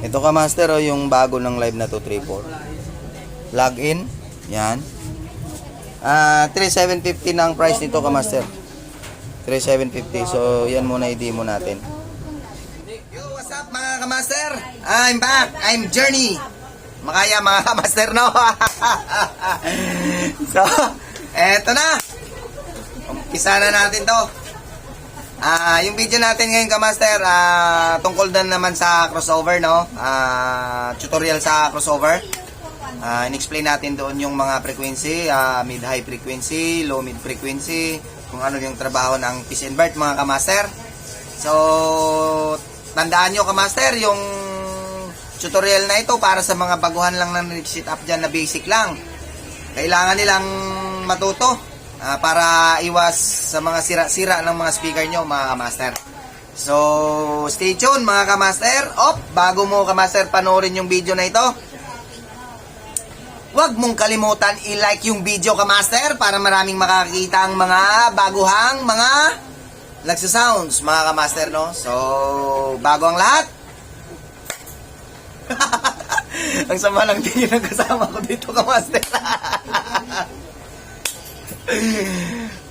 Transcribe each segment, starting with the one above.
Ito ka master oh, yung bago ng live na 234. Login. Yan. Ah, 3750 na ang price nito ka master. 3750. So, yan muna i-demo natin. Yo, what's up mga kamaster? I'm back. I'm Journey. Makaya mga kamaster, no? so, eto na. Umpisa na natin to. Ah, yung video natin ngayon kamaster, ah, tungkol din naman sa crossover, no? Ah, tutorial sa crossover. Ah, in-explain natin doon yung mga frequency, ah, mid-high frequency, low-mid frequency, kung ano yung trabaho ng and Bird, mga kamaster. So, tandaan nyo kamaster, yung tutorial na ito para sa mga baguhan lang na sit up dyan na basic lang. Kailangan nilang matuto ah, para iwas sa mga sira-sira ng mga speaker nyo, mga kamaster. So, stay tuned mga kamaster. Op, bago mo kamaster panoorin yung video na ito, Huwag mong kalimutan i-like yung video ka master para maraming makakita ang mga baguhang mga nagsasounds mga ka-master no. So, bago ang lahat. ang sama ng tingin ng kasama ko dito ka-master.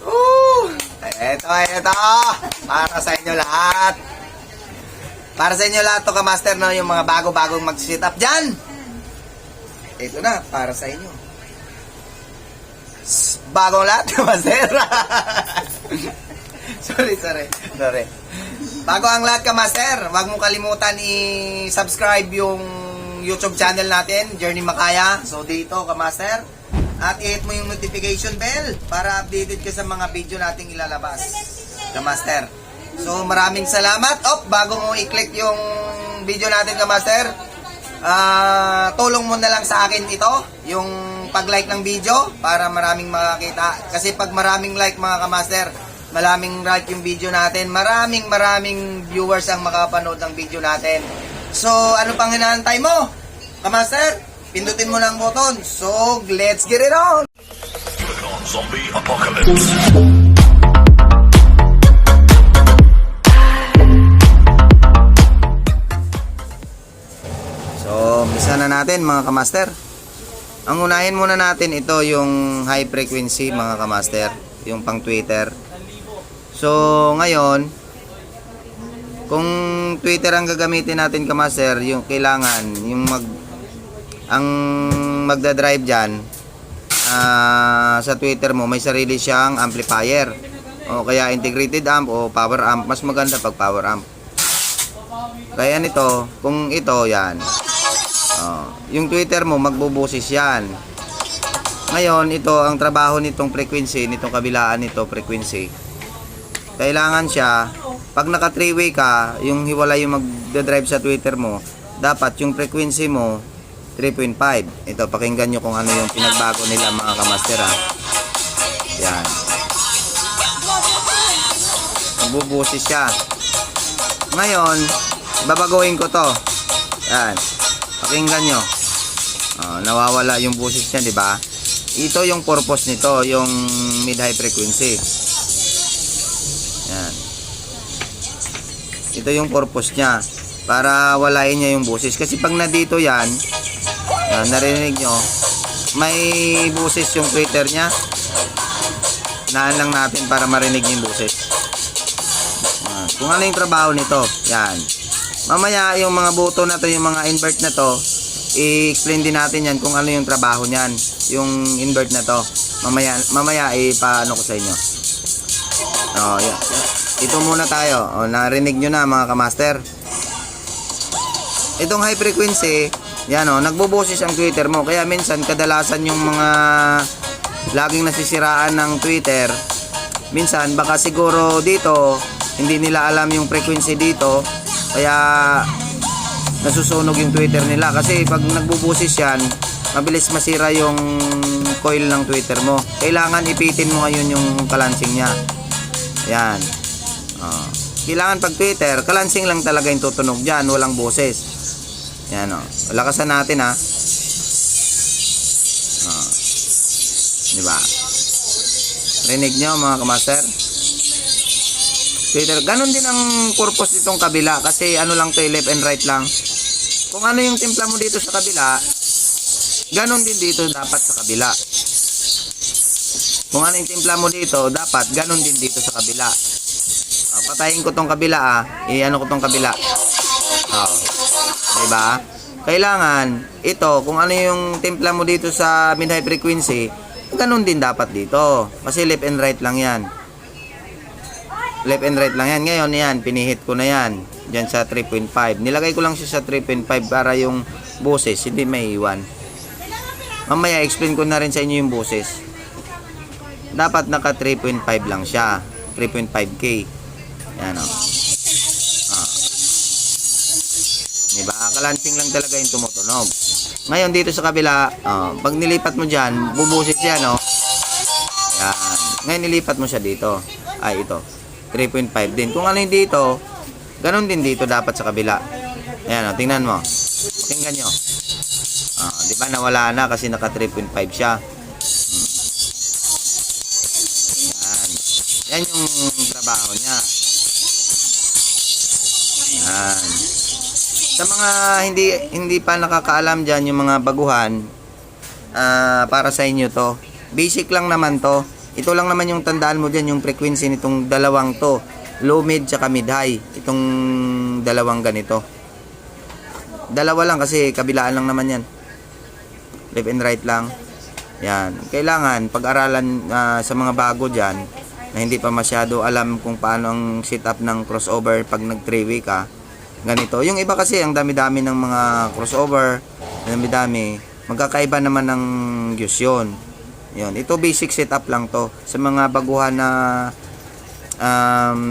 Woo! Eto, eto. Para sa inyo lahat. Para sa inyo lahat to ka-master no, yung mga bago-bagong mag-sit up dyan. Ito na, para sa inyo. Bagong lahat, kamaster. sorry, sorry. Sorry. Bago ang lahat, kamaster, huwag mong kalimutan i-subscribe yung YouTube channel natin, Journey Makaya. So, dito, kamaster. At i-hit mo yung notification bell para updated ka sa mga video nating ilalabas. Kamaster. So, maraming salamat. Op, bago mo i-click yung video natin, kamaster, Ah, tulong mo na lang sa akin ito, yung pag-like ng video para maraming makakita. Kasi pag maraming like mga kamaster, maraming like yung video natin, maraming maraming viewers ang makapanood ng video natin. So, ano pang hinahantay mo? Kamaster, pindutin mo ng button. So, let's get it on! So, umpisa na natin mga kamaster. Ang unahin muna natin ito yung high frequency mga kamaster, yung pang Twitter. So, ngayon, kung Twitter ang gagamitin natin kamaster, yung kailangan, yung mag ang magda-drive diyan sa Twitter mo, may sarili siyang amplifier. O kaya integrated amp o power amp. Mas maganda pag power amp. Kaya nito, kung ito, yan. Oh, yung Twitter mo, magbubusis yan. Ngayon, ito, ang trabaho nitong frequency, nitong kabilaan nito, frequency. Kailangan siya, pag naka 3-way ka, yung hiwala yung magdadrive sa Twitter mo, dapat yung frequency mo, 3.5. Ito, pakinggan nyo kung ano yung pinagbago nila mga kamaster ha. Yan. Magbubusis siya. Ngayon, babaguhin ko to. Yan. Pakinggan nyo. Oh, nawawala yung busis niya, di ba? Ito yung purpose nito, yung mid-high frequency. Yan. Ito yung purpose niya. Para walain niya yung busis. Kasi pag na dito yan, yan, narinig nyo, may busis yung Twitter niya. Naan lang natin para marinig yung busis. Yan. Kung ano yung trabaho nito, yan. Mamaya yung mga buto na to, yung mga invert na to, i-explain din natin yan kung ano yung trabaho niyan, yung invert na to. Mamaya mamaya ipaano ko sa inyo. Oh, yan. Ito muna tayo. Oh, narinig nyo na mga kamaster. Itong high frequency, yan oh, nagbuboses ang Twitter mo. Kaya minsan kadalasan yung mga laging nasisiraan ng Twitter, minsan baka siguro dito hindi nila alam yung frequency dito kaya nasusunog yung Twitter nila. Kasi pag nagbubusis yan mabilis masira yung coil ng Twitter mo. Kailangan ipitin mo ngayon yung kalansing nya yan. Oh. kailangan pag Twitter kalansing lang talaga yung tutunog dyan walang boses yan o oh. lakasan natin ha oh. di ba rinig nyo mga kamaster Twitter. Ganon din ang purpose nitong kabila kasi ano lang to eh, left and right lang. Kung ano yung timpla mo dito sa kabila, ganon din dito dapat sa kabila. Kung ano yung timpla mo dito, dapat ganon din dito sa kabila. Ah, patayin ko tong kabila ah. I-ano ko tong kabila. Oh. Diba? Kailangan, ito, kung ano yung timpla mo dito sa mid-high frequency, ganun din dapat dito. Kasi left and right lang yan. Left and right lang yan. Ngayon, yan, pinihit ko na yan. Diyan sa 3.5. Nilagay ko lang siya sa 3.5 para yung boses hindi maiiwan. Mamaya, explain ko na rin sa inyo yung boses. Dapat naka 3.5 lang siya. 3.5k. Yan o. Diba? Kalansing lang talaga yung tumutunog. Ngayon, dito sa kabila, oh, pag nilipat mo dyan, bubusis yan, no? Yan. Ngayon, nilipat mo siya dito. Ay, ito. 3.5 din. Kung ano yung dito, ganun din dito dapat sa kabila. Ayan, o, tingnan mo. Pakinggan nyo. Ah, di ba nawala na kasi naka 3.5 siya. Hmm. Yan. Yan yung trabaho niya. Yan. Sa mga hindi hindi pa nakakaalam diyan yung mga baguhan, ah, para sa inyo to. Basic lang naman to. Ito lang naman yung tandaan mo diyan yung frequency nitong dalawang to. Low mid tsaka mid high. Itong dalawang ganito. Dalawa lang kasi kabilaan lang naman yan. Left and right lang. Yan. Kailangan pag-aralan ah, sa mga bago diyan na hindi pa masyado alam kung paano ang setup ng crossover pag nag 3 way ka ganito. Yung iba kasi, ang dami-dami ng mga crossover, dami-dami, magkakaiba naman ng views yun. Yun. Ito basic setup lang to. Sa mga baguhan na um,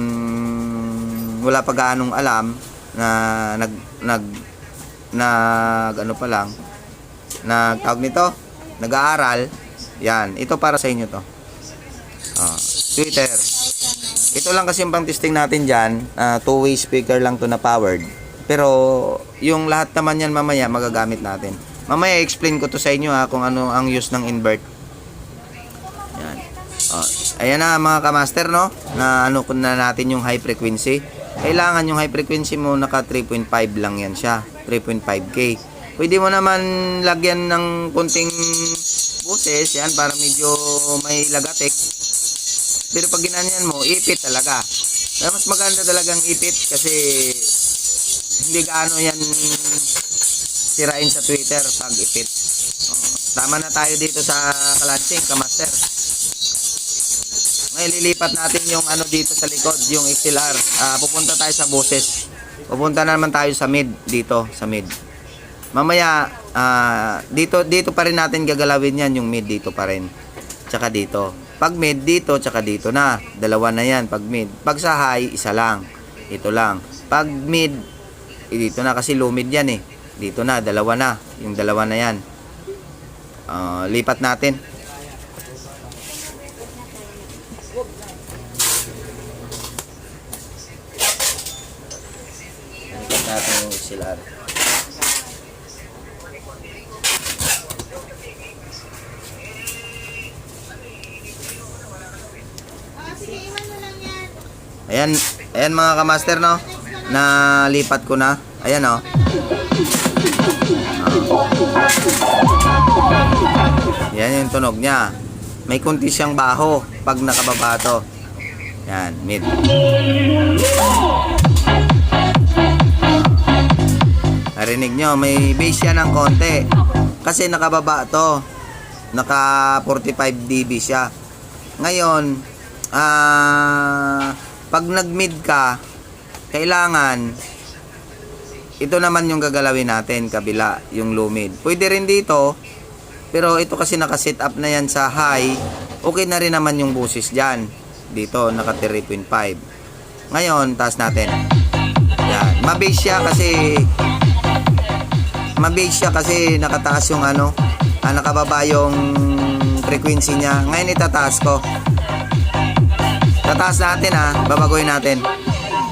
wala pa gaanong alam na nag nag nag ano pa lang nag tawag nito nag-aaral yan ito para sa inyo to Ah, Twitter ito lang kasi yung pang testing natin dyan. ah, two-way speaker lang to na powered. Pero yung lahat naman yan mamaya magagamit natin. Mamaya explain ko to sa inyo ha kung ano ang use ng invert. Yan. Oh, ayan na mga kamaster no. Na ano ko na natin yung high frequency. Kailangan yung high frequency mo naka 3.5 lang yan siya. 3.5k. Pwede mo naman lagyan ng konting boses yan para medyo may lagatik. Pero pag ginanyan mo, ipit talaga. Kaya mas maganda talagang ipit kasi hindi gaano yan sirain sa Twitter pag ipit. Oh, tama na tayo dito sa kalansing, kamaster. Ngayon lilipat natin yung ano dito sa likod, yung XLR. Ah, pupunta tayo sa boses. Pupunta na naman tayo sa mid dito, sa mid. Mamaya ah, dito dito pa rin natin gagalawin yan yung mid dito pa rin. Tsaka dito. Pag mid dito tsaka dito na. Dalawa na yan pag mid. Pag sa high isa lang. Ito lang. Pag mid eh, dito na kasi low mid yan eh. Dito na dalawa na. Yung dalawa na yan. Ah, lipat natin. Lipat natin yung XLR. Ayan, mga kamaster no. Nalipat ko na. Ayan oh. Ah. Yan yung tunog niya. May kunti siyang baho pag nakababa to. Yan, mid. Narinig nyo, may bass siya ng konti. Kasi nakababa to. Naka 45 dB siya. Ngayon, ah, pag nag-mid ka, kailangan ito naman yung gagalawin natin, kabila, yung low mid. Pwede rin dito, pero ito kasi naka-set up na yan sa high, okay na rin naman yung busis dyan. Dito, naka 3.5. Ngayon, taas natin. Yan. Mabase siya kasi mabase siya kasi nakataas yung ano, ah, nakababa yung frequency niya. Ngayon itataas ko. Tataas natin ha, babagoy natin.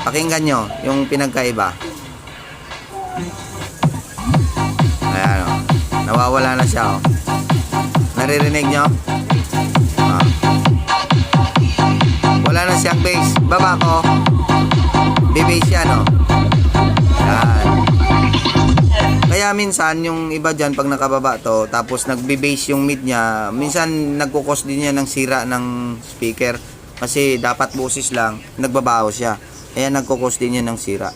Pakinggan nyo yung pinagkaiba. Ayan o. Nawawala na siya o. Naririnig nyo? Ah. Wala na siyang bass. Baba ko. Bibase yan o. Yan. Kaya minsan yung iba dyan pag nakababa to tapos nagbe-bass yung mid niya, minsan nagkukos din yan ng sira ng speaker kasi dapat boses lang, nagbabaho siya. Kaya nagkukos din yan ng sira.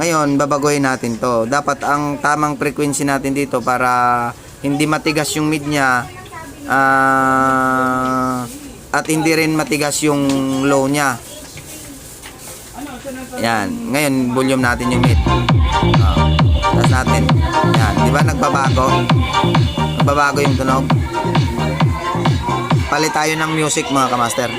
Ngayon, babaguhin natin to. Dapat ang tamang frequency natin dito para hindi matigas yung mid niya ah, at hindi rin matigas yung low niya. Yan. Ngayon, volume natin yung mid. Tapos natin. Yan. Di ba nagbabago? Nagbabago yung tunog. Palit tayo ng music mga kamaster.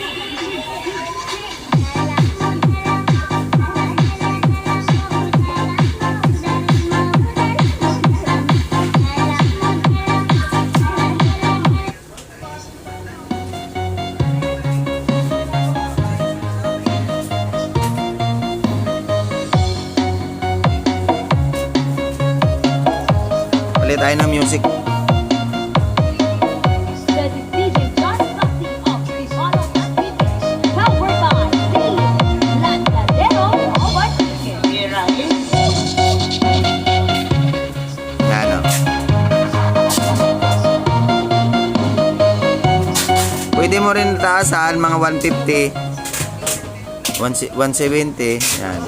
Palit tayo ng music. Mo rin taasan mga 150. 1 170. Yan.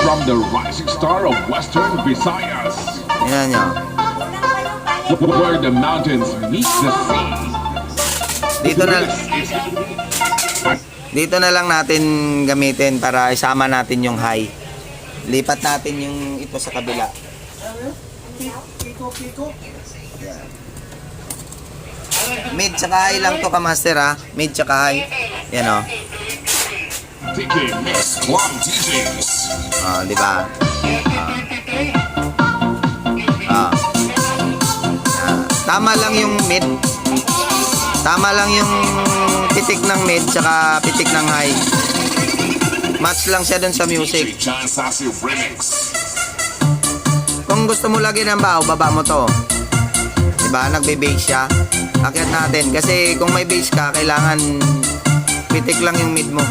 From the rising star of Western Visayas, Yan nyo. where the mountains meet the sea. Dito na, dito na lang natin gamitin para isama natin yung high. Lipat natin yung ito sa kabila. Mid tsaka high lang to ka master ha. Mid tsaka high. Yan o. Oh, di ba? Ah. Ah. Ah. Tama lang yung mid. Tama lang yung pitik ng mid tsaka pitik ng high. Match lang siya dun sa music. Kung gusto mo lagi ng baho, baba mo to. Diba? Nagbe-bass siya. Akyat natin. Kasi kung may bass ka, kailangan pitik lang yung mid mo.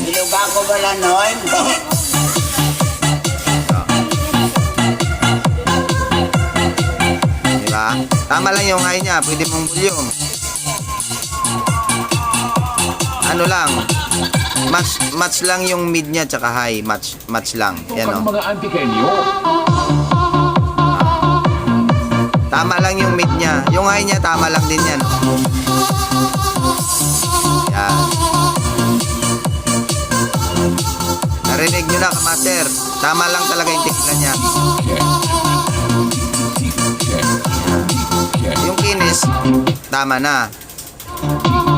Niluga ko pala noon. Diba? Tama lang yung high niya. Pwede mong volume. Ano lang. Match, match lang yung mid niya tsaka high. Match, match lang. Yan o. mga antikenyo. Yung mid niya. Yung high niya, tama lang din yan. Yan. Narinig nyo na, kamaster. Tama lang talaga yung tikla niya. Yung kinis, tama na.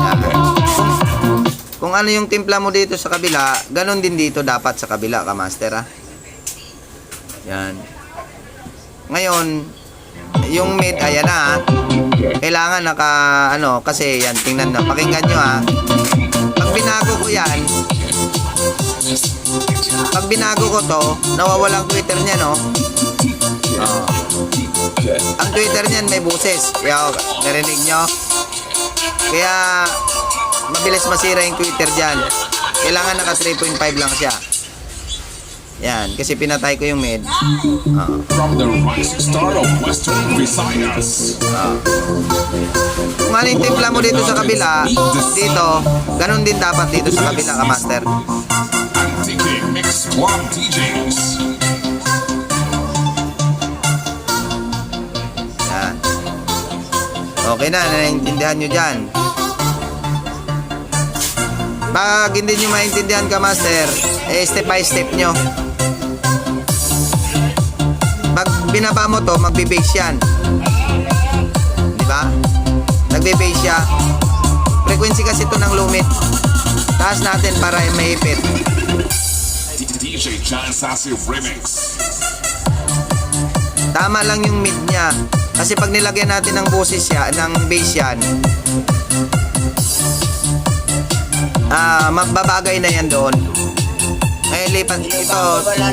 Yan. Kung ano yung timpla mo dito sa kabila, ganun din dito dapat sa kabila, kamaster, ha? Yan. Ngayon, yung mid, ayan na, ha? Kailangan naka, ano, kasi yan, tingnan na, pakinggan nyo, ha? Pag binago ko yan, pag binago ko to, nawawalang Twitter niya, no? Oo. Ang Twitter niyan may buses. Kaya, narinig nyo? Kaya, mabilis masira yung Twitter dyan. Kailangan naka 3.5 lang siya. Yan, kasi pinatay ko yung mid. Oo. From the rising star of Western Visayas. Kung ano yung timpla mo dito sa kabila, dito, ganun din dapat dito sa kabila ka, master. Mix DJs. Yan. Okay na, naiintindihan nyo dyan. Pag hindi nyo maintindihan ka, master, eh, step by step nyo. Binaba mo to, magbe-base yan. Di ba? Nagbe-base siya. Frequency kasi to ng lumit. Taas natin para maipit. DJ John Sassy Remix. Tama lang yung mid niya. Kasi pag nilagyan natin ng boses siya, ng bass yan, ah, magbabagay na yan doon. Ngayon, lipat ito.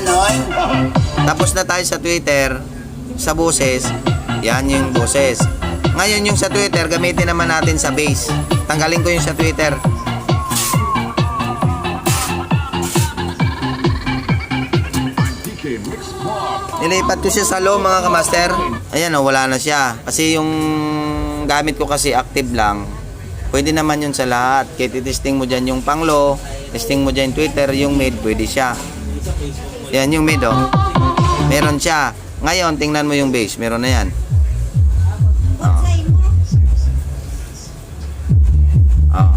noon. Tapos na tayo sa Twitter, sa boses, yan yung boses. Ngayon yung sa Twitter, gamitin naman natin sa bass. Tanggalin ko yung sa Twitter. Nilipat ko siya sa low mga kamaster. Ayan o, wala na siya. Kasi yung gamit ko kasi active lang. Pwede naman yun sa lahat. Kaya testing mo dyan yung pang low, testing mo dyan Twitter, yung mid, pwede siya. Yan yung mid oh. Meron siya. Ngayon, tingnan mo yung base. Meron na yan. Oh. Oh.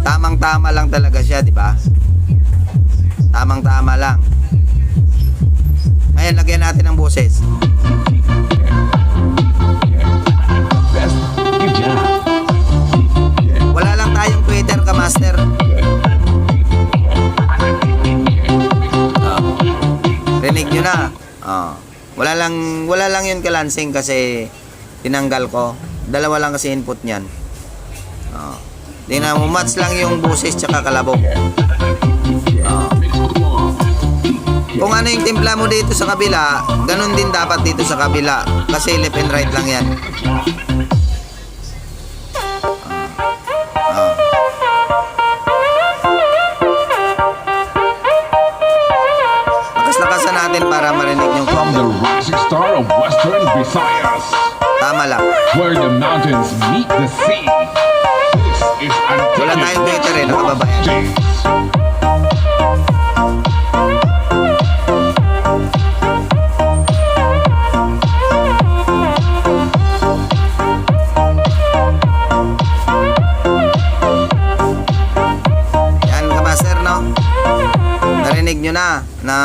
Tamang-tama lang talaga siya, di ba? Tamang-tama lang. Ngayon, lagyan natin ng boses. Wala lang tayong Twitter ka, Master. Oh. Rinig nyo na. Oh. Wala lang, wala lang yun kalansing kasi tinanggal ko. Dalawa lang kasi input niyan. Oh. Tingnan mo, match lang yung boses tsaka kalabog. Oh. Kung ano yung timpla mo dito sa kabila, ganun din dapat dito sa kabila. Kasi left and right lang yan. Visayas, Tama lang. where the mountains meet the sea. This is Antique Wala tayong Twitter eh, nakababayan. DJs. Yan ka master no? Narinig nyo na na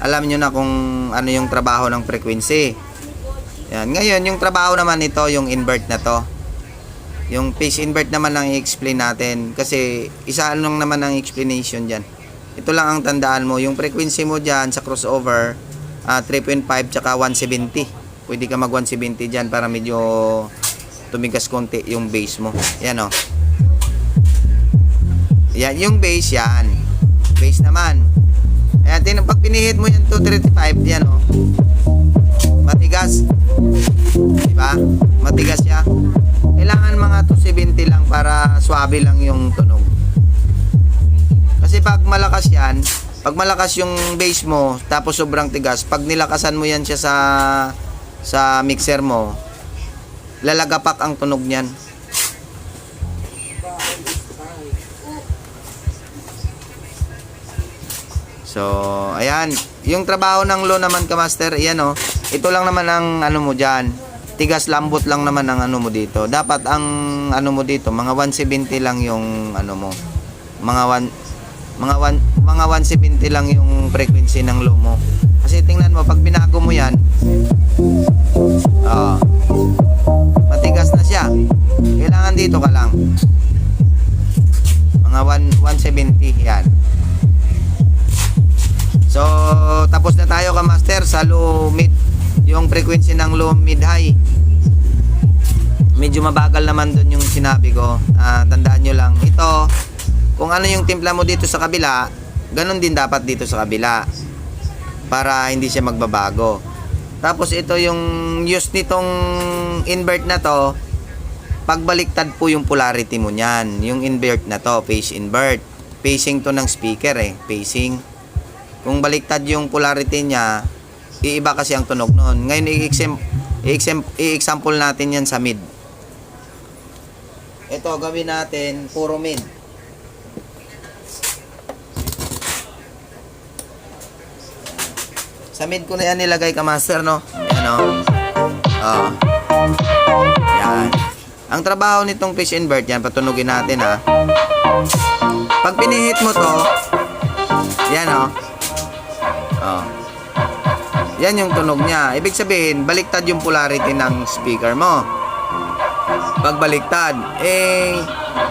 alam nyo na kung ano yung trabaho ng frequency. Yan. Ngayon, yung trabaho naman nito, yung invert na to. Yung phase invert naman ang i-explain natin. Kasi isa lang naman ang explanation dyan. Ito lang ang tandaan mo. Yung frequency mo dyan sa crossover, ah, 3.5 tsaka 170. Pwede ka mag 170 dyan para medyo tumigas konti yung base mo. Yan o. Yan, yung base yan. Base naman. Ayan, pag pinihit mo yan 235, yan o. Matigas. Diba? Matigas siya. Kailangan mga 270 lang para swabe lang yung tunog. Kasi pag malakas yan, pag malakas yung base mo, tapos sobrang tigas, pag nilakasan mo yan siya sa sa mixer mo, lalagapak ang tunog niyan. So, ayan. Yung trabaho ng low naman ka master, ayan oh. Ito lang naman ang ano mo diyan. Tigas lambot lang naman ang ano mo dito. Dapat ang ano mo dito, mga 170 lang yung ano mo. Mga 1 mga 1 mga 170 lang yung frequency ng low mo. Kasi tingnan mo pag binago mo 'yan, ah matigas na siya. Kailangan dito ka lang. Mga 1 170 yan. So, tapos na tayo ka master sa low mid yung frequency ng low mid high. Medyo mabagal naman doon yung sinabi ko. Ah, tandaan nyo lang, ito kung ano yung timpla mo dito sa kabila, ganun din dapat dito sa kabila para hindi siya magbabago. Tapos ito yung use nitong invert na to, pagbaliktad po yung polarity mo niyan. Yung invert na to, phase invert. Phasing to ng speaker eh, phasing. Kung baliktad yung polarity niya, iiba kasi ang tunog noon. Ngayon, i-exam- i-exam- i-example natin yan sa mid. Ito, gawin natin puro mid. Sa mid ko na yan nilagay ka master, no? Yan, o. Oh. Yan. Ang trabaho nitong pitch invert, yan, patunogin natin, ha. Pag pinihit mo to, yan, o. Oh. Yan yung tunog niya. Ibig sabihin, baliktad yung polarity ng speaker mo. Pag baliktad, eh,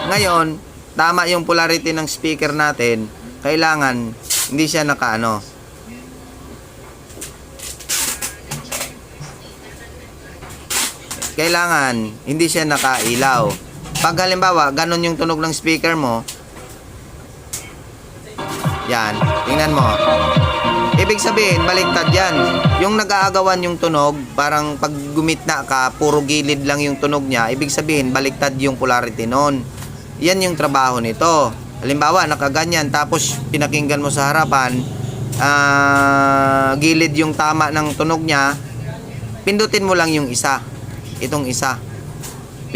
ngayon, tama yung polarity ng speaker natin, kailangan, hindi siya nakaano. Kailangan, hindi siya nakailaw. Pag halimbawa, ganun yung tunog ng speaker mo, yan, tingnan mo. Ibig sabihin, baliktad yan. Yung nag-aagawan yung tunog, parang pag gumitna ka, puro gilid lang yung tunog niya, ibig sabihin, baliktad yung polarity nun. Yan yung trabaho nito. Halimbawa, nakaganyan, tapos pinakinggan mo sa harapan, ah, magilid yung tama ng tunog niya, pindutin mo lang yung isa. Itong isa.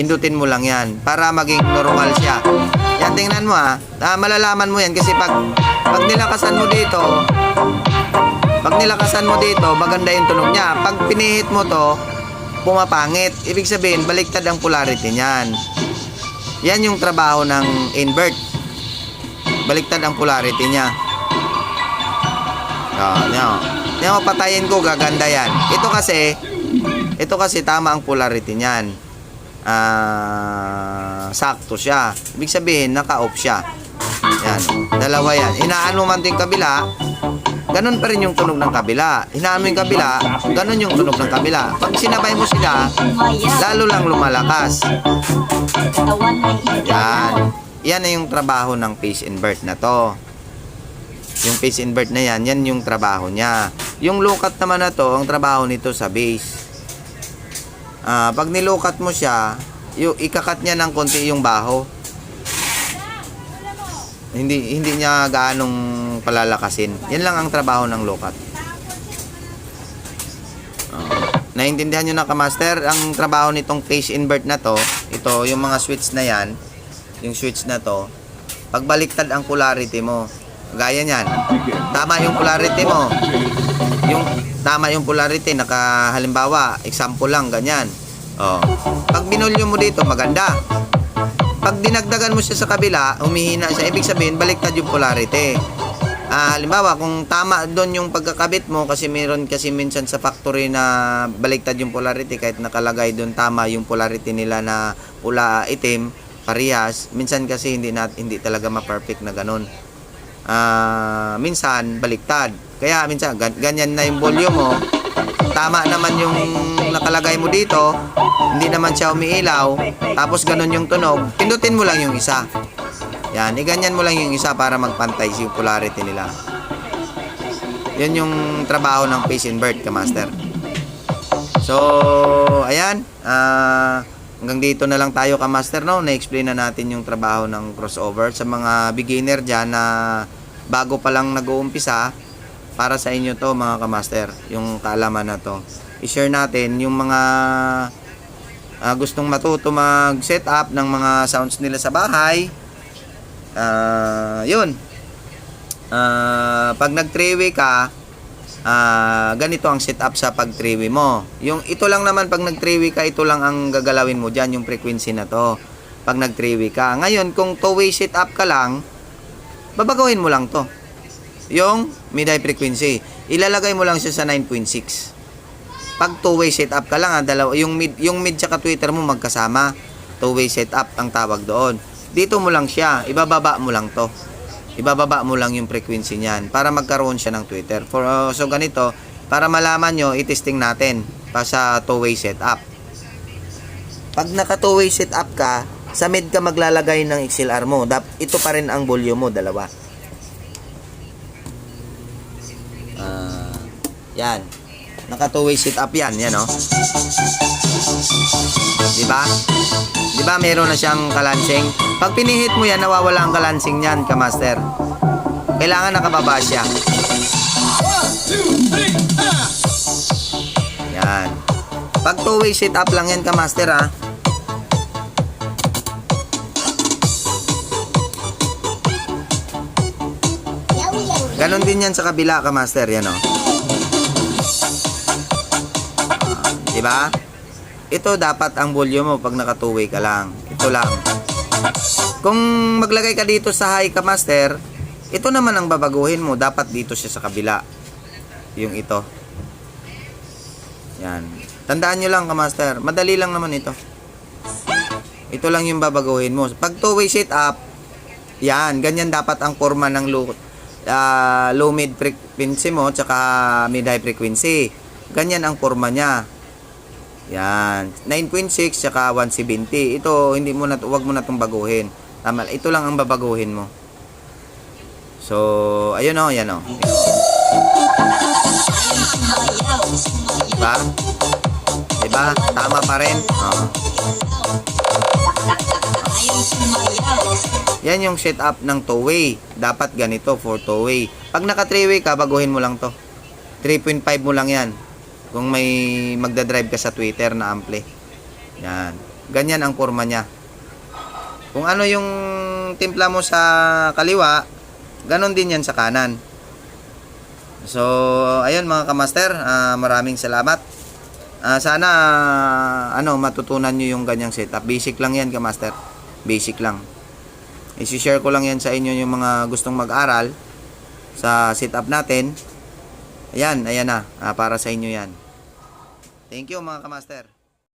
Pindutin mo lang yan para maging normal siya. Yan, tingnan mo ah. Ah, malalaman mo yan kasi pag, pag nilakasan mo dito, pag nilakasan mo dito, maganda yung tunog niya. Pag pinihit mo to, pumapangit. Ibig sabihin, baliktad ang polarity niyan. Yan yung trabaho ng invert. Baliktad ang polarity niya. Oh, yan. Yan, patayin ko, gaganda yan. Ito kasi, ito kasi tama ang polarity niyan. Ah, sakto siya. Ibig sabihin, naka-off siya. Yan. Dalawa yan. Hinaan mo man din kabila, ganun pa rin yung tunog ng kabila. Hinaan mo yung kabila, ganun yung tunog ng kabila. Pag sinabay mo sila, lalo lang lumalakas. Yan. Yan na yung trabaho ng phase invert na to. Yung phase invert na yan, yan yung trabaho niya. Yung lokat naman na to, ang trabaho nito sa base. Ah, pag nilokat mo siya, yung ikakat niya ng konti yung baho. Hindi hindi niya gaanong palalakasin. Yan lang ang trabaho ng lokat. Ah, Naintindihan nyo na ka-master, ang trabaho nitong phase invert na to, ito, yung mga switch na yan, yung switch na to, pagbaliktad ang polarity mo, gaya niyan, tama yung polarity mo, yung tama yung polarity, naka halimbawa, example lang, ganyan. Oh. Pag binulyo mo dito, maganda. Pag dinagdagan mo siya sa kabila, humihina siya, ibig sabihin, baliktad yung polarity. Ah, halimbawa, kung tama doon yung pagkakabit mo, kasi meron kasi minsan sa factory na baliktad yung polarity, kahit nakalagay doon tama yung polarity nila na pula itim, parehas, minsan kasi hindi, nat, hindi talaga ma-perfect na ganun. Ah, minsan, baliktad. Kaya minsan, gan- ganyan na yung volume mo, tama naman yung nakalagay mo dito, hindi naman siya umiilaw, tapos ganun yung tunog, pindutin mo lang yung isa. Yan, iganyan mo lang yung isa para magpantay yung polarity nila. Yan yung trabaho ng phase invert ka master. So, ayan, ah hanggang dito na lang tayo ka master no, na-explain na natin yung trabaho ng crossover sa mga beginner diyan na bago pa lang nag-uumpisa para sa inyo to mga kamaster, yung kaalaman na to. I-share natin yung mga ah, gustong matuto mag-setup ng mga sounds nila sa bahay. Ah, yun. Ah, pag nag 3 way ka, ah, ganito ang setup sa pag 3 way mo. Yung ito lang naman pag nag 3 way ka, ito lang ang gagalawin mo diyan, yung frequency na to. Pag nag 3 way ka. Ngayon, kung 2 way setup ka lang, babagawin mo lang to. Yung mid high frequency, ilalagay mo lang siya sa 9.6. Pag two-way setup ka lang, ha, dalawa, yung mid, yung mid tsaka Twitter mo magkasama. Two-way setup ang tawag doon. Dito mo lang siya, ibababa mo lang to. Ibababa mo lang yung frequency niyan para magkaroon siya ng Twitter. For, uh, so ganito, para malaman nyo, itesting natin pa sa two-way setup. Pag naka two-way setup ka, sa mid ka maglalagay ng XLR mo. Ito pa rin ang volume mo, dalawa. Yan. Naka two-way sit up yan, yan oh. 'Di ba? 'Di ba meron na siyang kalansing? Pag pinihit mo yan, nawawala ang kalansing niyan, ka-master. Kailangan nakababa siya. Yan. Pag two-way sit up lang yan, ka-master ah. Ganon din yan sa kabila, ka-master. Yan oh. Di ba? Ito dapat ang volume mo pag naka two-way ka lang. Ito lang. Kung maglagay ka dito sa high ka master, ito naman ang babaguhin mo. Dapat dito siya sa kabila. Yung ito. Yan. Tandaan nyo lang ka master. Madali lang naman ito. Ito lang yung babaguhin mo. Pag two-way sit up, yan. Ganyan dapat ang forma ng low, ah, low mid frequency mo tsaka mid high frequency. Ganyan ang forma niya. Yan. 9.6 tsaka 170. Ito, hindi mo na, wag mo na itong baguhin. Tama, ito lang ang babaguhin mo. So, ayun o, yan o. Diba? Diba? Tama pa rin. Oh. Yan yung setup ng two-way. Dapat ganito for two-way. Pag naka three-way ka, baguhin mo lang to. 3.5 mo lang yan. Kung may magdadrive ka sa Twitter na ampli. Yan. Ganyan ang forma niya. Kung ano yung timpla mo sa kaliwa, ganon din yan sa kanan. So, ayun mga kamaster, ah, maraming salamat. Ah, sana ah, ano matutunan nyo yung ganyang setup. Basic lang yan kamaster. Basic lang. I-share ko lang yan sa inyo yung mga gustong mag-aral sa setup natin. Ayan, ayan na. Ah, para sa inyo yan. Thank you mga kamaster.